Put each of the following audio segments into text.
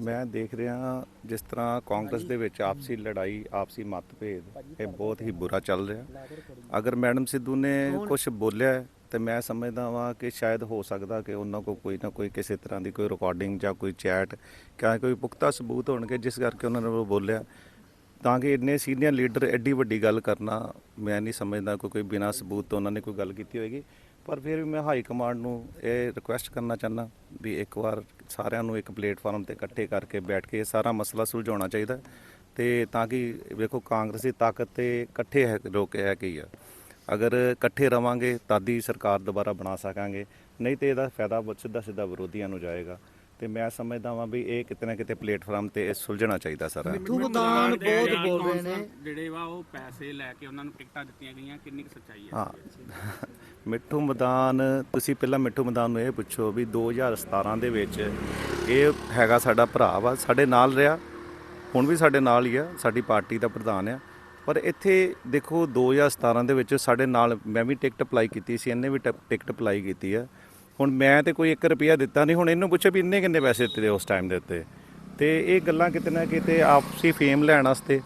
ਮੈਂ ਦੇਖ ਰਿਹਾ ਜਿਸ ਤਰ੍ਹਾਂ ਕਾਂਗਰਸ ਦੇ ਵਿੱਚ ਆਪਸੀ ਲੜਾਈ ਆਪਸੀ ਮਤਭੇਦ ਇਹ ਬਹੁਤ ਹੀ ਬੁਰਾ ਚੱਲ ਰਿਹਾ। ਅਗਰ ਮੈਡਮ ਸਿੱਧੂ ਨੇ ਕੁਝ ਬੋਲਿਆ ਹੈ, ਤੇ ਮੈਂ ਸਮਝਦਾ ਵਾਂ ਕਿ ਸ਼ਾਇਦ ਹੋ ਸਕਦਾ ਕਿ ਉਹਨਾਂ ਕੋਲ ਕੋਈ ਨਾ ਕੋਈ ਕਿਸੇ ਤਰ੍ਹਾਂ ਦੀ ਕੋਈ ਰਿਕਾਰਡਿੰਗ ਜਾਂ ਕੋਈ ਚੈਟ ਕਿਆ ਕੋਈ ਪੁਖਤਾ ਸਬੂਤ ਹੋਣਗੇ ਜਿਸ ਕਰਕੇ ਉਹਨਾਂ ਨੇ ਉਹ ਬੋਲਿਆ। ਤਾਂ ਕਿ ਇੰਨੇ ਸੀਨੀਅਰ ਲੀਡਰ ਐਡੀ ਵੱਡੀ ਗੱਲ ਕਰਨਾ ਮੈਂ ਨਹੀਂ ਸਮਝਦਾ ਕਿ ਕੋਈ ਬਿਨਾਂ ਸਬੂਤ ਤੋਂ ਉਹਨਾਂ ਨੇ ਕੋਈ ਗੱਲ ਕੀਤੀ ਹੋਏਗੀ। ਪਰ ਫਿਰ ਵੀ ਮੈਂ ਹਾਈ ਕਮਾਂਡ ਨੂੰ ਇਹ ਰਿਕੁਐਸਟ ਕਰਨਾ ਚਾਹੁੰਦਾ ਵੀ ਇੱਕ ਵਾਰ ਸਾਰਿਆਂ ਨੂੰ ਇੱਕ ਪਲੇਟਫਾਰਮ ਤੇ ਇਕੱਠੇ ਕਰਕੇ ਬੈਠ ਕੇ ਇਹ ਸਾਰਾ ਮਸਲਾ ਸੁਲਝਾਉਣਾ ਚਾਹੀਦਾ ਹੈ ਤੇ ਤਾਂ ਕਿ ਵੇਖੋ ਕਾਂਗਰਸੀ ਤਾਕਤ ਤੇ ਇਕੱਠੇ ਹੈ ਲੋਕ ਹੈ ਕੀ ਆ। ਅਗਰ ਇਕੱਠੇ ਰਵਾਂਗੇ ਤਾਂ ਦੀ ਸਰਕਾਰ ਦੁਬਾਰਾ ਬਣਾ ਸਕਾਂਗੇ, ਨਹੀਂ ਤੇ ਇਹਦਾ ਫਾਇਦਾ ਸਿੱਧਾ ਸਿੱਧਾ ਵਿਰੋਧੀਆਂ ਨੂੰ ਜਾਏਗਾ। ਤੇ ਮੈਂ ਸਮਝਦਾ ਵਾਂ ਵੀ ਇਹ ਕਿਤੇ ਨਾ ਕਿਤੇ ਪਲੇਟਫਾਰਮ ਤੇ ਇਹ ਸੁਲਝਣਾ ਚਾਹੀਦਾ ਸਾਰਾ। ਮਿੱਠੂ ਮਦਾਨ ਬਹੁਤ ਬੋਲ ਰਹੇ ਨੇ। ਜਿਹੜੇ ਵਾ ਉਹ ਪੈਸੇ ਲੈ ਕੇ ਉਹਨਾਂ ਨੂੰ ਟਿਕਟਾਂ ਦਿੱਤੀਆਂ ਗਈਆਂ ਕਿੰਨੀ ਕੁ ਸੱਚਾਈ ਹੈ। ਹਾਂ। ਮਿੱਠੂ ਮਦਾਨ ਤੁਸੀਂ ਪਹਿਲਾਂ ਮਿੱਠੂ ਮਦਾਨ ਨੂੰ ਇਹ ਪੁੱਛੋ ਵੀ 2017 ਦੇ ਵਿੱਚ ਇਹ ਹੈਗਾ ਸਾਡਾ ਭਰਾ ਵਾ ਸਾਡੇ ਨਾਲ ਰਿਹਾ ਹੁਣ ਵੀ ਸਾਡੇ ਨਾਲ ਹੀ ਆ ਸਾਡੀ ਪਾਰਟੀ ਦਾ ਪ੍ਰਧਾਨ ਆ। ਪਰ ਇੱਥੇ ਦੇਖੋ 2017 ਦੇ ਵਿੱਚ ਸਾਡੇ ਨਾਲ ਮੈਂ ਵੀ ਟਿਕਟ ਅਪਲਾਈ ਕੀਤੀ ਸੀ ਇਹਨੇ ਵੀ ਟਿਕਟ ਅਪਲਾਈ ਕੀਤੀ ਆ। ਹੁਣ ਮੈਂ ਤੇ ਕੋਈ 1 ਰੁਪਿਆ ਦਿੱਤਾ ਨਹੀਂ, ਹੁਣ ਇਹਨੂੰ ਪੁੱਛੋ ਵੀ ਇੰਨੇ ਕਿੰਨੇ ਪੈਸੇ ਦਿੱਤੇ ਉਸ ਟਾਈਮ ਦੇ ਉੱਤੇ। ਤੇ ਇਹ ਗੱਲਾਂ ਕਿਤੇ ਨਾ ਕਿਤੇ ਆਪਸੀ ਫੇਮ ਲੈਣ ਵਾਸਤੇ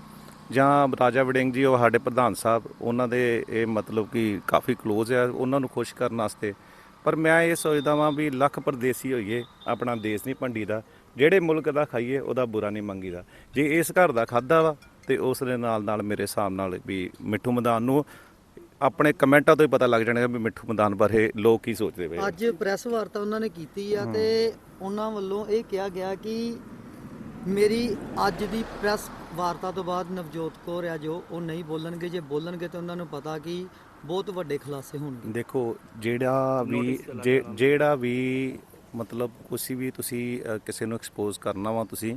ਜਾਂ ਰਾਜਾ ਵੜਿੰਗ ਜੀ, ਉਹ ਸਾਡੇ ਪ੍ਰਧਾਨ ਸਾਹਿਬ, ਉਹਨਾਂ ਦੇ ਇਹ ਮਤਲਬ ਕਿ ਕਾਫੀ ক্লোਜ਼ ਆ, ਉਹਨਾਂ ਨੂੰ ਖੁਸ਼ ਕਰਨ ਵਾਸਤੇ। ਪਰ ਮੈਂ ਇਹ ਸੋਚਦਾ ਵਾਂ ਵੀ ਲੱਖ ਪਰਦੇਸੀ ਹੋਈਏ, ਆਪਣਾ ਦੇਸ਼ ਨਹੀਂ ਭੰਡੀ ਦਾ ਜਿਹੜੇ ਮੁਲਕ ਦਾ ਖਾਈਏ, ਉਹਦਾ ਬੁਰਾ ਨਹੀਂ ਮੰਗੀਦਾ। ਜੇ ਇਸ ਘਰ ਦਾ ਖਾਦਾ ਵਾ, ਤੇ ਉਸ ਦੇ ਨਾਲ ਨਾਲ ਮੇਰੇ ਹਿਸਾਬ ਨਾਲ ਵੀ ਮਿੱਠੂ ਮੈਦਾਨ ਨੂੰ ਆਪਣੇ ਕਮੈਂਟਾਂ ਤੋਂ ਹੀ ਪਤਾ ਲੱਗ ਜਾਣਗਾ ਵੀ ਮਿੱਠੂ ਮੈਦਾਨ ਬਾਰੇ ਲੋਕ ਕੀ ਸੋਚਦੇ ਪਏ। ਅੱਜ ਪ੍ਰੈਸ ਵਾਰਤਾ ਉਹਨਾਂ ਨੇ ਕੀਤੀ ਆ ਤੇ ਉਹਨਾਂ ਵੱਲੋਂ ਇਹ ਕਿਹਾ ਗਿਆ ਕਿ ਮੇਰੀ ਅੱਜ ਦੀ ਪ੍ਰੈਸ ਵਾਰਤਾ ਤੋਂ ਬਾਅਦ ਨਵਜੋਤ ਕੌਰ ਆ ਜੋ ਉਹ ਨਹੀਂ ਬੋਲਣਗੇ। ਜੇ ਬੋਲਣਗੇ ਤਾਂ ਉਹਨਾਂ ਨੂੰ ਪਤਾ ਕਿ ਬਹੁਤ ਵੱਡੇ ਖੁਲਾਸੇ ਹੋਣਗੇ। ਦੇਖੋ ਜਿਹੜਾ ਵੀ ਜੇ- ਜਿਹੜਾ ਵੀ ਮਤਲਬ ਕੁਛ ਵੀ ਤੁਸੀਂ ਕਿਸੇ ਨੂੰ ਐਕਸਪੋਜ਼ ਕਰਨਾ ਵਾ ਤੁਸੀਂ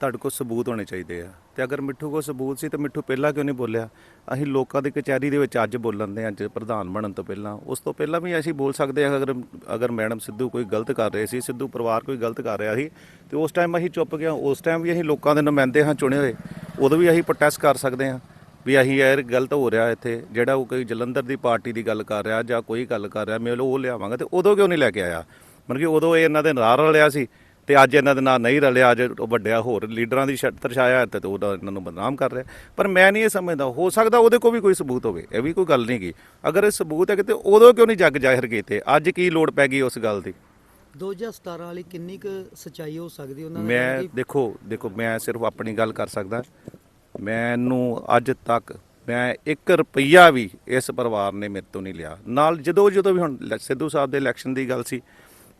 ਤੁਹਾਡੇ ਕੋਲ ਸਬੂਤ ਹੋਣੇ ਚਾਹੀਦੇ ਆ। ਤੇ ਅਗਰ ਮਿੱਠੂ ਕੋਲ ਸਬੂਤ ਸੀ, ਤਾਂ ਮਿੱਠੂ ਪਹਿਲਾਂ ਕਿਉਂ ਨਹੀਂ ਬੋਲਿਆ? ਅਸੀਂ ਲੋਕਾਂ ਦੀ ਕਚਹਿਰੀ ਦੇ ਵਿੱਚ ਅੱਜ ਬੋਲਣ ਦੇ ਅੱਜ ਪ੍ਰਧਾਨ ਬਣਨ ਤੋਂ ਪਹਿਲਾਂ। ਉਸ ਤੋਂ ਪਹਿਲਾਂ ਵੀ ਅਸੀਂ ਬੋਲ ਸਕਦੇ ਹਾਂ, ਅਗਰ ਅਗਰ ਮੈਡਮ ਸਿੱਧੂ ਕੋਈ ਗਲਤ ਕਰ ਰਹੇ ਸੀ, ਸਿੱਧੂ ਪਰਿਵਾਰ ਕੋਈ ਗਲਤ ਕਰ ਰਿਹਾ ਸੀ, ਤੇ ਉਸ ਟਾਈਮ ਅਸੀਂ ਚੁੱਪ ਗਿਆ ਉਸ ਟਾਈਮ ਵੀ ਅਸੀਂ ਲੋਕਾਂ ਦੇ ਨੁਮਾਇੰਦੇ ਹਾਂ ਚੁਣੇ ਹੋਏ। ਉਦੋਂ ਵੀ ਅਸੀਂ ਪ੍ਰੋਟੈਸਟ ਕਰ ਸਕਦੇ ਹਾਂ ਵੀ ਅਸੀਂ ਯਾਰ ਗਲਤ ਹੋ ਰਿਹਾ ਇੱਥੇ, ਜਿਹੜਾ ਉਹ ਕੋਈ ਜਲੰਧਰ ਦੀ ਪਾਰਟੀ ਦੀ ਗੱਲ ਕਰ ਰਿਹਾ ਜਾਂ ਕੋਈ ਗੱਲ ਕਰ ਰਿਹਾ, ਮੈਂ ਉਹ ਲਿਆਵਾਂਗਾ। ਤੇ ਉਦੋਂ ਕਿਉਂ ਨਹੀਂ ਲੈ ਕੇ ਆਇਆ? ਮਤਲਬ ਕਿ ਉਦੋਂ ਇਹ ਇਹਨਾਂ ਦੇ ਨਾਲ ਰਲਿਆ ਸੀ। ਤੇ ਅੱਜ ਇਹਨਾਂ ਦੇ ਨਾਲ ਨਹੀਂ ਰਲਿਆ ਅੱਜ ਉਹ ਵੱਡਿਆ ਹੋਰ ਲੀਡਰਾਂ ਦੀ ਛੱਤ ਤਰਛਾਇਆ ਤੇ ਉਹਦਾ ਇਹਨਾਂ ਨੂੰ ਬਦਨਾਮ ਕਰ ਰਿਹਾ ਪਰ ਮੈਂ ਨਹੀਂ ਇਹ ਸਮਝਦਾ ਹੋ ਸਕਦਾ ਉਹਦੇ ਕੋਲ ਵੀ ਕੋਈ ਸਬੂਤ ਹੋਵੇ ਇਹ ਵੀ ਕੋਈ ਗੱਲ ਨਹੀਂ ਗੀ। ਅਗਰ ਇਹ ਸਬੂਤ ਹੈ ਕਿ ਤੇ ਉਦੋਂ ਕਿਉਂ ਨਹੀਂ ਜੱਗ ਜ਼ਾਹਿਰ ਕੀਤੇ? ਅੱਜ ਕੀ ਲੋੜ ਪੈ ਗਈ ਉਸ ਗੱਲ ਦੀ? 2017 ਵਾਲੀ ਕਿੰਨੀ ਕੁ ਸਚਾਈ ਹੋ ਸਕਦੀ ਉਹਨਾਂ ਦਾ ਮੈਂ ਦੇਖੋ ਦੇਖੋ ਮੈਂ ਸਿਰਫ ਆਪਣੀ ਗੱਲ ਕਰ ਸਕਦਾ। ਮੈਨੂੰ ਅੱਜ ਤੱਕ ਮੈਂ 1 ਰੁਪਈਆ ਵੀ ਇਸ ਪਰਿਵਾਰ ਨੇ ਮੇਰੇ ਤੋਂ ਨਹੀਂ ਲਿਆ। ਨਾਲ ਜਦੋਂ ਜਦੋਂ ਵੀ ਹੁਣ ਸਿੱਧੂ ਸਾਹਿਬ ਦੇ ਇਲੈਕਸ਼ਨ ਦੀ ਗੱਲ ਸੀ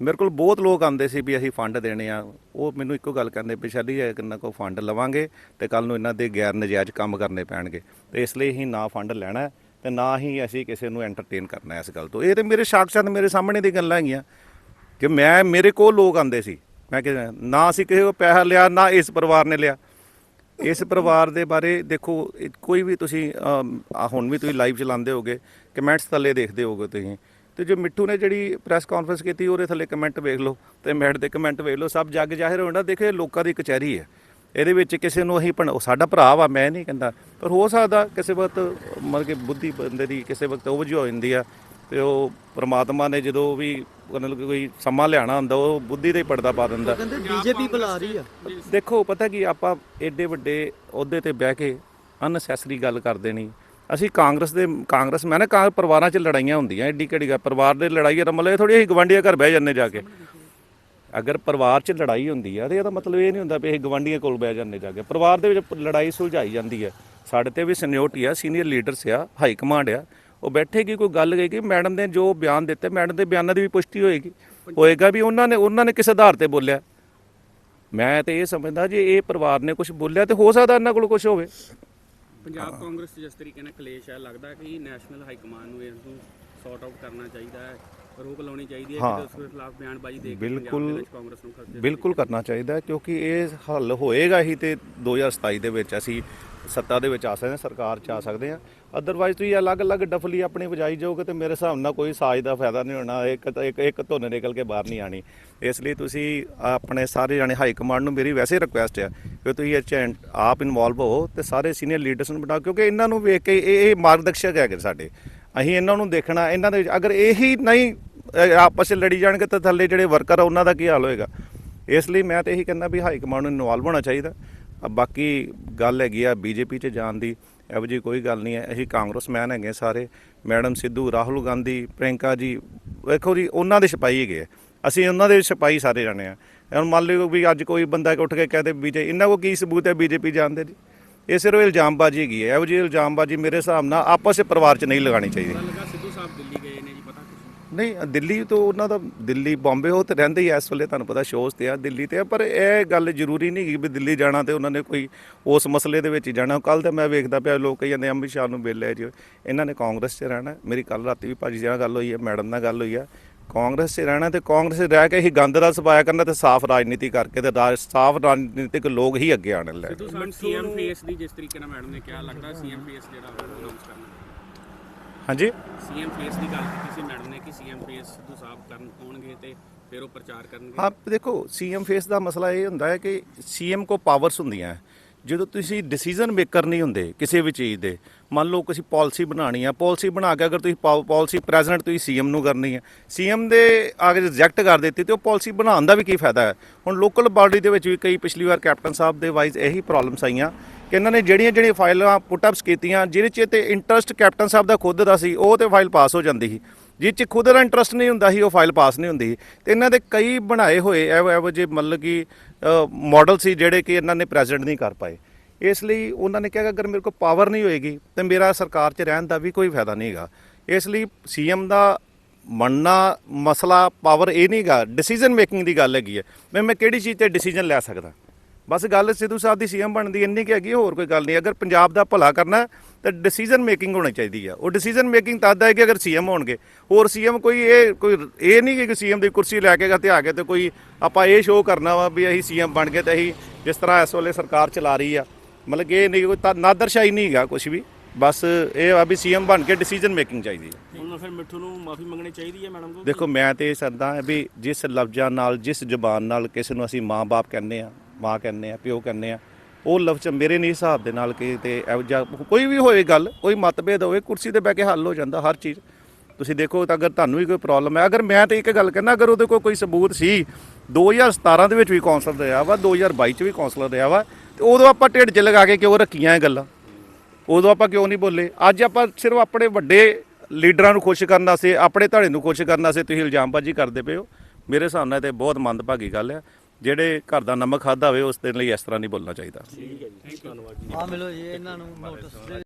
ਮੇਰੇ ਕੋਲ ਬਹੁਤ ਲੋਕ ਆਉਂਦੇ ਸੀ ਵੀ ਅਸੀਂ ਫੰਡ ਦੇਣੇ ਆ। ਉਹ ਮੈਨੂੰ ਇੱਕੋ ਗੱਲ ਕਹਿੰਦੇ ਵੀ ਸ਼ਾਲੀ, ਇਹ ਕਿੰਨਾ ਕੋ ਫੰਡ ਲਵਾਂਗੇ ਤੇ ਕੱਲ ਨੂੰ ਇਹਨਾਂ ਦੇ ਗੈਰ ਨਜਾਇਜ਼ ਕੰਮ ਕਰਨੇ ਪੈਣਗੇ। ਤੇ ਇਸ ਲਈ ਹੀ ਨਾ ਫੰਡ ਲੈਣਾ ਹੈ ਤੇ ਨਾ ਹੀ ਅਸੀਂ ਕਿਸੇ ਨੂੰ ਐਂਟਰਟੇਨ ਕਰਨਾ ਇਸ ਗੱਲ ਤੋਂ। ਇਹ ਤੇ ਮੇਰੇ ਸਾਕਸ਼ਾਤ ਮੇਰੇ ਸਾਹਮਣੇ ਦੀ ਗੱਲਾਂ ਹੈਗੀਆਂ। ਕਿ ਮੈਂ, ਮੇਰੇ ਕੋਲ ਲੋਕ ਆਉਂਦੇ ਸੀ। ਮੈਂ ਕਿ ਨਾ ਅਸੀਂ ਕਿਸੇ ਕੋ ਪੈਸਾ ਲਿਆ, ਨਾ ਇਸ ਪਰਿਵਾਰ ਨੇ ਲਿਆ। ਇਸ ਪਰਿਵਾਰ ਦੇ ਬਾਰੇ ਦੇਖੋ, ਕੋਈ ਵੀ ਤੁਸੀਂ ਹੁਣ ਵੀ ਤੁਸੀਂ ਲਾਈਵ ਚਲਾਉਂਦੇ ਹੋਗੇ ਕਮੈਂਟਸ ਥੱਲੇ ਦੇਖਦੇ ਹੋਗੇ ਤੁਸੀਂ। ਤੇ ਜੋ ਮਿੱਠੂ ਨੇ ਜਿਹੜੀ ਪ੍ਰੈਸ ਕਾਨਫਰੰਸ ਕੀਤੀ ਉਹਦੇ ਥੱਲੇ ਕਮੈਂਟ ਵੇਖ ਲਓ ਤੇ ਮੈਟ ਦੇ ਕਮੈਂਟ ਵੇਖ ਲਓ। ਸਭ ਜੱਗ ਜ਼ਾਹਿਰ ਹੋਣਾ ਦੇਖੋ ਲੋਕਾਂ ਦੀ ਕਚਹਿਰੀ ਹੈ। ਇਹਦੇ ਵਿੱਚ ਕਿਸੇ ਨੂੰ ਅਸੀਂ ਸਾਡਾ ਭਰਾ ਵਾ ਮੈਂ ਨਹੀਂ ਕਹਿੰਦਾ। ਪਰ ਹੋ ਸਕਦਾ ਕਿਸੇ ਵਕਤ ਮਤਲਬ ਕਿ ਬੁੱਧੀ ਬੰਦੇ ਦੀ ਕਿਸੇ ਵਕਤ ਉਹ ਜਿਹੀ ਹੋ ਜਾਂਦੀ ਆ ਤੇ ਉਹ ਪ੍ਰਮਾਤਮਾ ਨੇ ਜਦੋਂ ਵੀ ਕੋਈ ਸਮਾਂ ਲਿਆਣਾ ਹੁੰਦਾ ਉਹ ਬੁੱਧੀ ਤੇ ਹੀ ਪਰਦਾ ਪਾ ਦਿੰਦਾ। ਕਹਿੰਦੇ ਬੀਜੇਪੀ ਬੁਲਾ ਰਹੀ ਆ। ਦੇਖੋ ਪਤਾ ਕੀ ਆਪਾਂ ਐਡੇ ਵੱਡੇ ਅਹੁਦੇ ਤੇ ਬਹਿ ਕੇ ਅਨਸੈਸਰੀ ਗੱਲ ਕਰਦੇ ਨਹੀਂ ਅਸੀਂ ਕਾਂਗਰਸ ਦੇ, ਕਾਂਗਰਸ, ਮੈਂ ਨਾ ਕਾਂ, ਪਰਿਵਾਰਾਂ 'ਚ ਲੜਾਈਆਂ ਹੁੰਦੀਆਂ ਐਡੀ ਕਿਹੜੀ ਗੱਲ, ਪਰਿਵਾਰ ਦੇ ਲੜਾਈ ਦਾ ਮਤਲਬ ਇਹ ਥੋੜੀ ਅਸੀਂ ਗਵਾਂਢੀਆਂ ਘਰ ਬਹਿ ਜਾਂਦੇ ਜਾ ਕੇ। ਅਗਰ ਪਰਿਵਾਰ 'ਚ ਲੜਾਈ ਹੁੰਦੀ ਆ ਤੇ ਇਹਦਾ ਮਤਲਬ ਇਹ ਨਹੀਂ ਹੁੰਦਾ ਵੀ ਅਸੀਂ ਗਵਾਂਢੀਆਂ ਕੋਲ ਬਹਿ ਜਾਂਦੇ ਜਾ ਕੇ। ਪਰਿਵਾਰ ਦੇ ਵਿੱਚ ਲੜਾਈ ਸੁਲਝਾਈ ਜਾਂਦੀ ਹੈ ਸਾਡੇ ਤੇ ਵੀ ਸੀਨੀਅਰਟੀ ਆ ਸੀਨੀਅਰ ਲੀਡਰਸ ਆ ਹਾਈ ਕਮਾਂਡ ਆ। ਉਹ ਬੈਠੇਗੀ, ਕੋਈ ਗੱਲ ਗਈ ਕਿ ਮੈਡਮ ਨੇ ਜੋ ਬਿਆਨ ਦਿੱਤੇ, ਮੈਡਮ ਦੇ ਬਿਆਨਾਂ ਦੀ ਵੀ ਪੁਸ਼ਟੀ ਹੋਏਗੀ। ਹੋਏਗਾ ਵੀ ਉਹਨਾਂ ਨੇ ਉਹਨਾਂ ਨੇ ਕਿਸ ਆਧਾਰ ਤੇ ਬੋਲਿਆ। ਮੈਂ ਤੇ ਇਹ ਸਮਝਦਾ ਜੇ ਇਹ ਪਰਿਵਾਰ ਨੇ ਕੁਝ ਬੋਲਿਆ ਤੇ ਹੋ ਸਕਦਾ ਇਹਨਾਂ ਕੋਲ ਕੁਝ ਹੋਵੇ। ਪੰਜਾਬ ਕਾਂਗਰਸ ਜਿਸ ਤਰੀਕੇ ਨਾਲ ਕਲੇਸ਼ ਹੈ ਲੱਗਦਾ ਕਿ ਨੈਸ਼ਨਲ ਹਾਈ ਕਮਾਂਡ ਨੂੰ ਇਸ ਨੂੰ ਸੌਟ ਆਊਟ ਕਰਨਾ ਚਾਹੀਦਾ ਹੈ। ਰੋਕ ਲਾਉਣੀ ਚਾਹੀਦੀ ਹੈ। ਕਿ ਉਸ ਦੇ ਖਿਲਾਫ ਬਿਆਨਬਾਜ਼ੀ ਦੇ ਕੇ ਬਿਲਕੁਲ- ਪੰਜਾਬ ਦੇ ਵਿੱਚ ਕਾਂਗਰਸ ਨੂੰ ਖਤਰੇ ਬਿਲਕੁਲ ਕਰਨਾ ਚਾਹੀਦਾ ਹੈ ਕਿਉਂਕਿ ਇਹ ਹੱਲ ਹੋਏਗਾ ਹੀ ਤੇ 2027 ਦੇ ਵਿੱਚ ਅਸੀਂ ਸੱਤਾ ਦੇ ਵਿੱਚ ਆ ਸਕਦੇ ਹਾਂ ਸਰਕਾਰ ਚ ਆ ਸਕਦੇ ਹਾਂ। ਅਦਰਵਾਈਜ਼ ਤੁਸੀਂ ਅਲੱਗ-ਅਲੱਗ ਡਫਲੀ ਆਪਣੀ ਵਜਾਈ ਜਾਓਗੇ ਤੇ ਮੇਰੇ ਹਿਸਾਬ ਨਾਲ ਕੋਈ ਸਾਜ਼ ਦਾ ਫਾਇਦਾ ਨਹੀਂ ਹੋਣਾ ਇੱਕ ਇੱਕ ਇੱਕ ਧੁਨ ਨਿਕਲ ਕੇ ਬਾਹਰ ਨਹੀਂ ਆਣੀ। ਇਸ ਲਈ ਤੁਸੀਂ ਆਪਣੇ ਸਾਰੇ ਜਾਣੇ ਹਾਈ ਕਮਾਂਡ ਨੂੰ ਮੇਰੀ ਵੈਸੇ ਰਿਕੁਐਸਟ ਹੈ ਕਿ ਤੁਸੀਂ ਇਹ ਆਪ ਇਨਵੋਲਵ ਹੋ ਤੇ ਸਾਰੇ ਸੀਨੀਅਰ ਲੀਡਰਸ ਨੂੰ ਬਿਠਾਓ ਕਿਉਂਕਿ ਇਹਨਾਂ ਨੂੰ ਵੇਖ ਕੇ ਇਹ ਇਹ ਮਾਰਗਦਰਸ਼ਕ ਹੈਗੇ ਸਾਡੇ। ਅਸੀਂ ਇਹਨਾਂ ਨੂੰ ਦੇਖਣਾ, ਇਹਨਾਂ ਦੇ ਵਿੱਚ ਅਗਰ ਇਹੀ ਨਹੀਂ ਆਪਸ ਵਿੱਚ ਲੜੀ ਜਾਣਗੇ ਤਾਂ ਥੱਲੇ ਜਿਹੜੇ ਵਰਕਰ ਆ ਉਹਨਾਂ ਦਾ ਕੀ ਹਾਲ ਹੋਏਗਾ? ਇਸ ਲਈ ਮੈਂ ਤਾਂ ਇਹੀ ਕਹਿੰਦਾ ਵੀ ਹਾਈ ਕਮਾਂਡ ਨੂੰ ਇਨਵੋਲਵ ਹੋਣਾ ਚਾਹੀਦਾ। ਬਾਕੀ ਗੱਲ ਹੈਗੀ ਆ ਬੀਜੇਪੀ 'ਚ ਜਾਣ ਦੀ, ਇਹੋ ਜਿਹੀ ਕੋਈ ਗੱਲ ਨਹੀਂ ਹੈ। ਅਸੀਂ ਕਾਂਗਰਸਮੈਨ ਹੈਗੇ ਸਾਰੇ, ਮੈਡਮ ਸਿੱਧੂ, ਰਾਹੁਲ ਗਾਂਧੀ ਪ੍ਰਿੰਕਾ ਜੀ, ਵੇਖੋ ਜੀ, ਉਹਨਾਂ ਦੇ ਸਿਪਾਹੀ ਹੈਗੇ ਆ। ਅਸੀਂ ਉਹਨਾਂ ਦੇ ਸਿਪਾਹੀ ਸਾਰੇ ਜਾਣੇ ਆ। ਹੁਣ ਮੰਨ ਲਿਓ ਵੀ ਅੱਜ ਕੋਈ ਬੰਦਾ ਉੱਠ ਕੇ ਕਹਦੇ ਬੀਜੇ ਇਹਨਾਂ ਕੋ ਕੀ ਸਬੂਤ ਹੈ ਬੀਜੇਪੀ ਜਾਣਦੇ ਜੀ। ਇਹ ਸਿਰਫ ਇਲਜ਼ਾਮਬਾਜ਼ੀ ਹੈਗੀ ਹੈ। ਇਹੋ ਜਿਹੀ ਇਲਜ਼ਾਮਬਾਜ਼ੀ ਮੇਰੇ ਹਿਸਾਬ ਨਾਲ ਆਪਸ ਵਿੱਚ ਪਰਿਵਾਰ 'ਚ ਨਹੀਂ ਲਗਾਉਣੀ ਚਾਹੀਦੀ। ਲੱਗਾ ਸਿੱਧੂ ਸਾਹਿਬ ਦਿੱਲੀ ਗਏ ਨੇ ਜੀ ਪਤਾ ਨਹੀਂ ਦਿੱਲੀ ਤੋਂ ਉਹਨਾਂ ਦਾ ਦਿੱਲੀ ਬੰਬੇ ਉਹ ਤੇ ਰਹਿੰਦੇ ਹੀ ਇਸ ਵੇਲੇ ਤੁਹਾਨੂੰ ਪਤਾ ਸ਼ੋਜ਼ ਤੇ ਆ ਦਿੱਲੀ ਤੇ ਆ ਪਰ ਇਹ ਗੱਲ ਜ਼ਰੂਰੀ ਨਹੀਂ ਕਿ ਵੀ ਦਿੱਲੀ ਜਾਣਾ ਤੇ ਉਹਨਾਂ ਨੇ ਕੋਈ ਉਸ ਮਸਲੇ ਦੇ ਵਿੱਚ ਹੀ ਜਾਣਾ। ਕੱਲ ਤੇ ਮੈਂ ਵੇਖਦਾ ਪਿਆ ਲੋਕ ਕਹੀ ਜਾਂਦੇ ਅੰਮ੍ਰਿਤ ਸ਼ਾਹ ਨੂੰ ਮਿਲਿਆ ਜੀ। ਇਹਨਾਂ ਨੇ ਕਾਂਗਰਸ 'ਚ ਰਹਿਣਾ। ਮੇਰੀ ਕੱਲ ਰਾਤੀ ਵੀ ਭਾਜੀ ਜੀ ਨਾਲ ਗੱਲ ਹੋਈ ਹੈ ਮੈਡਮ ਨਾਲ ਗੱਲ ਹੋਈ ਹੈ ਕਾਂਗਰਸ 'ਚ ਰਹਿਣਾ ਤੇ ਕਾਂਗਰਸ 'ਚ ਰਹਿ ਕੇ ਹੀ ਗੰਦ ਦਾ ਸਫਾਇਆ ਕਰਨਾ ਤੇ ਸਾਫ਼ ਰਾਜਨੀਤੀ ਕਰਕੇ ਤੇ ਰਾਜ- ਸਾਫ਼ ਰਾਜਨੀਤਿਕ ਲੋਕ ਹੀ ਅੱਗੇ ਆਣ ਲੈ ਸਿੱਧੂ ਸਾਹਿਬ ਸੀਐਮ ਫੇਸ ਦੀ ਜਿਸ ਤਰੀਕੇ ਨਾਲ ਮੈਡਮ ਨੇ ਕਿਹਾ ਲੱਗਦਾ ਸੀਐਮ ਫੇਸ ਜਿਹੜਾ ਅਨਾਉਂਸ ਕਰਨਾ। ਹਾਂਜੀ? ਸੀਐਮ ਫੇਸ ਦੀ ਗੱਲ ਕੀਤੀ ਸੀ ਮੈਡਮ ਨੇ ਕਿ ਸੀਐਮ ਫੇਸ ਸਿੱਧੂ ਸਾਹਿਬ ਕਰਨ ਆਉਣਗੇ ਤੇ ਫਿਰ ਉਹ ਪ੍ਰਚਾਰ ਕਰਨਗੇ। ਹਾਂ ਦੇਖੋ ਸੀਐਮ ਫੇਸ ਦਾ ਮਸਲਾ ਇਹ ਹੁੰਦਾ ਹੈ ਕਿ ਸੀਐਮ ਕੋ ਪਾਵਰਸ ਹੁੰਦੀਆਂ ਹੈ। ਜਦੋਂ ਤੁਸੀਂ ਡਿਸੀਜਨ ਮੇਕਰ ਨਹੀਂ ਹੁੰਦੇ ਕਿਸੇ ਵੀ ਚੀਜ਼ ਦੇ, ਮੰਨ ਲਓ ਕਿਸੇ ਪਾਲਿਸੀ ਬਣਾਣੀ ਆ ਪਾਲਿਸੀ ਬਣਾ ਕੇ ਅਗਰ ਤੁਸੀਂ ਪਾਲਿਸੀ ਪ੍ਰੈਜ਼ੀਡੈਂਟ ਤੁਸੀਂ ਸੀਐਮ ਨੂੰ ਕਰਨੀ ਹੈ ਸੀਐਮ ਦੇ ਅਗਰ ਰਿਜੈਕਟ ਕਰ ਦਿੱਤੀ ਤੇ ਉਹ ਪਾਲਿਸੀ ਬਣਾਉਣ ਦਾ ਵੀ ਕੀ ਫਾਇਦਾ ਹੈ? ਹੁਣ ਲੋਕਲ ਬਾਡੀ ਦੇ ਵਿੱਚ ਵੀ ਕਈ ਪਿਛਲੀ ਵਾਰ ਕੈਪਟਨ ਸਾਹਿਬ ਦੇ ਵਾਈਜ਼ ਇਹੀ ਪ੍ਰੋਬਲਮਸ ਆਈਆਂ ਕਿ ਇਹਨਾਂ ਨੇ ਜਿਹੜੀਆਂ ਜਿਹੜੀਆਂ ਫਾਈਲਾਂ ਪੁੱਟ ਅਪਸ ਕੀਤੀਆਂ, ਜਿਹਦੇ 'ਚ ਤੇ ਇੰਟਰਸਟ ਕੈਪਟਨ ਸਾਹਿਬ ਦਾ ਖੁਦ ਦਾ ਸੀ, ਉਹ ਤੇ ਫਾਈਲ ਪਾਸ ਹੋ ਜਾਂਦੀ ਸੀ। ਜਿਹ 'ਚ ਖੁਦ ਦਾ ਇੰਟਰਸਟ ਨਹੀਂ ਹੁੰਦਾ ਸੀ, ਉਹ ਫਾਈਲ ਪਾਸ ਨਹੀਂ ਹੁੰਦੀ ਸੀ। ਤੇ ਇਹਨਾਂ ਦੇ ਕਈ ਬਣਾਏ ਹੋਏ ਇਹੋ ਇਹੋ ਜਿਹੇ ਮਤਲਬ ਕਿ ਮਾਡਲ ਸੀ ਜਿਹੜੇ ਕਿ ਇਹਨਾਂ ਨੇ ਪ੍ਰੈਜ਼ੈਂਟ ਨਹੀਂ ਕਰ ਪਾਏ। ਇਸ ਲਈ ਉਹਨਾਂ ਨੇ ਕਿਹਾ ਕਿ ਅਗਰ ਮੇਰੇ ਕੋਲ ਪਾਵਰ ਨਹੀਂ ਹੋਏਗੀ, ਤੇ ਮੇਰਾ ਸਰਕਾਰ 'ਚ ਰਹਿਣ ਦਾ ਵੀ ਕੋਈ ਫਾਇਦਾ ਨਹੀਂ ਹੈਗਾ। ਇਸ ਲਈ ਸੀਐਮ ਦਾ ਮੰਨਣਾ ਮਸਲਾ ਪਾਵਰ ਇਹ ਨਹੀਂਗਾ ਡਿਸੀਜਨ ਮੇਕਿੰਗ ਦੀ ਗੱਲ ਹੈਗੀ ਹੈ। ਮੈਂ ਮੈਂ ਕਿਹੜੀ ਚੀਜ਼ ਤੇ ਡਿਸੀਜਨ ਲੈ ਸਕਦਾ? ਬਸ ਗੱਲ ਸਿੱਧੂ ਸਾਹਿਬ ਦੀ ਸੀਐਮ ਬਣਦੀ ਇੰਨੀ ਕਿ ਹੈਗੀ ਹੋਰ ਕੋਈ ਗੱਲ ਨਹੀਂ। ਅਗਰ ਪੰਜਾਬ ਦਾ ਭਲਾ ਕਰਨਾ ਤਾਂ ਡਿਸੀਜਨ ਮੇਕਿੰਗ ਹੋਣੀ ਚਾਹੀਦੀ ਆ। ਉਹ ਡਿਸੀਜਨ ਮੇਕਿੰਗ ਤਦ ਹੈ ਕਿ ਅਗਰ ਸੀਐਮ ਹੋਣਗੇ ਹੋਰ ਸੀਐਮ ਕੋਈ ਇਹ ਕੋਈ ਇਹ ਨਹੀਂ ਕਿ ਸੀਐਮ ਦੀ ਕੁਰਸੀ ਲੈ ਕੇ ਤੇ ਆ ਕੇ ਤੇ ਕੋਈ ਆਪਾਂ ਇਹ ਸ਼ੋਅ ਕਰਨਾ ਵਾ ਵੀ ਅਸੀਂ ਸੀਐਮ ਬਣ ਗਏ ਤੇ ਅਸੀਂ ਜਿਸ ਤਰ੍ਹਾਂ ਇਸ ਵੇਲੇ ਸਰਕਾਰ ਚਲਾ ਰਹੀ ਆ। ਮਤਲਬ ਕਿ ਇਹ ਨਹੀਂ ਕੋਈ ਨਾਦਰਸ਼ਾਹੀ ਨਹੀਂ ਹੈਗਾ ਕੁਝ ਵੀ। ਬਸ ਇਹ ਆ ਵੀ ਸੀਐਮ ਬਣ ਕੇ ਡਿਸੀਜਨ ਮੇਕਿੰਗ ਚਾਹੀਦੀ ਹੈ ਹੁਣ ਫਿਰ ਮਿੱਠੂ ਨੂੰ ਮਾਫੀ ਮੰਗਣੀ ਚਾਹੀਦੀ ਹੈ ਮੈਡਮ ਕੋਲ ਦੇਖੋ ਮੈਂ ਤੇ ਇਹ ਸਰਦਾ ਵੀ ਜਿਸ ਲਫ਼ਜ਼ਾਂ ਨਾਲ ਜਿਸ ਜ਼ੁਬਾਨ ਨਾਲ ਕਿਸੇ ਨੂੰ ਅਸੀਂ ਮਾਂ-ਬਾਪ ਕਹਿੰਦੇ ਆ ਮਾਂ ਕਹਿੰਦੇ ਆ, ਪਿਓ ਕਹਿੰਦੇ ਆ, ਉਹ ਲਫ਼ਜ਼ ਮੇਰੇ ਨਹੀਂ ਹਿਸਾਬ ਦੇ ਨਾਲ ਕਿ ਤੇ ਇਹੋ ਜਿਹਾ ਕੋਈ ਵੀ ਹੋਵੇ ਗੱਲ, ਕੋਈ ਮਤਭੇਦ ਹੋਵੇ, ਕੁਰਸੀ ਤੇ ਬਹਿ ਕੇ ਹੱਲ ਹੋ ਜਾਂਦਾ ਹਰ ਚੀਜ਼। ਤੁਸੀਂ ਦੇਖੋ ਤਾਂ ਅਗਰ ਤੁਹਾਨੂੰ ਵੀ ਕੋਈ ਪ੍ਰੋਬਲਮ ਹੈ, ਅਗਰ ਮੈਂ ਤੇ ਇੱਕ ਗੱਲ ਕਹਿੰਦਾ, ਅਗਰ ਉਹਦੇ ਕੋਲ ਕੋਈ ਸਬੂਤ ਸੀ 2017 ਦੇ ਵਿੱਚ ਵੀ ਕੌਂਸਲਰ ਰਿਹਾ ਵਾ 2022 ਚ ਵੀ ਕੌਂਸਲਰ ਰਿਹਾ ਵਾ, ਤੇ ਉਦੋਂ ਆਪਾਂ ਢਿੱਡ 'ਚ ਲਗਾ ਕੇ ਕਿਉਂ ਰੱਖੀਆਂ ਇਹ ਗੱਲਾਂ? ਉਦੋਂ ਆਪਾਂ ਕਿਉਂ ਨਹੀਂ ਬੋਲੇ? ਅੱਜ ਆਪਾਂ ਸਿਰਫ ਆਪਣੇ ਵੱਡੇ ਲੀਡਰਾਂ ਨੂੰ ਖੁਸ਼ ਕਰਨਾ ਸੀ ਆਪਣੇ ਧੜੇ ਨੂੰ ਖੁਸ਼ ਕਰਨਾ ਸੀ ਤੁਸੀਂ ਇਲਜ਼ਾਮਬਾਜ਼ੀ ਕਰਦੇ ਪਏ ਹੋ। ਮੇਰੇ ਹਿਸਾਬ ਨਾਲ ਤੇ ਬਹੁਤ ਮੰਦਭਾਗੀ ਗੱਲ ਹੈ। ਜਿਹੜੇ ਘਰ ਦਾ ਨਮਕ ਖਾਦਾ ਹੋਵੇ, ਉਸ ਦੇ ਲਈ ਇਸ ਤਰ੍ਹਾਂ ਨਹੀਂ ਬੋਲਣਾ ਚਾਹੀਦਾ। ਠੀਕ ਹੈ ਜੀ। ਧੰਨਵਾਦ ਜੀ ਆ ਮਿਲੋ ਜੀ, ਇਹਨਾਂ ਨੂੰ ਨੋਟਿਸ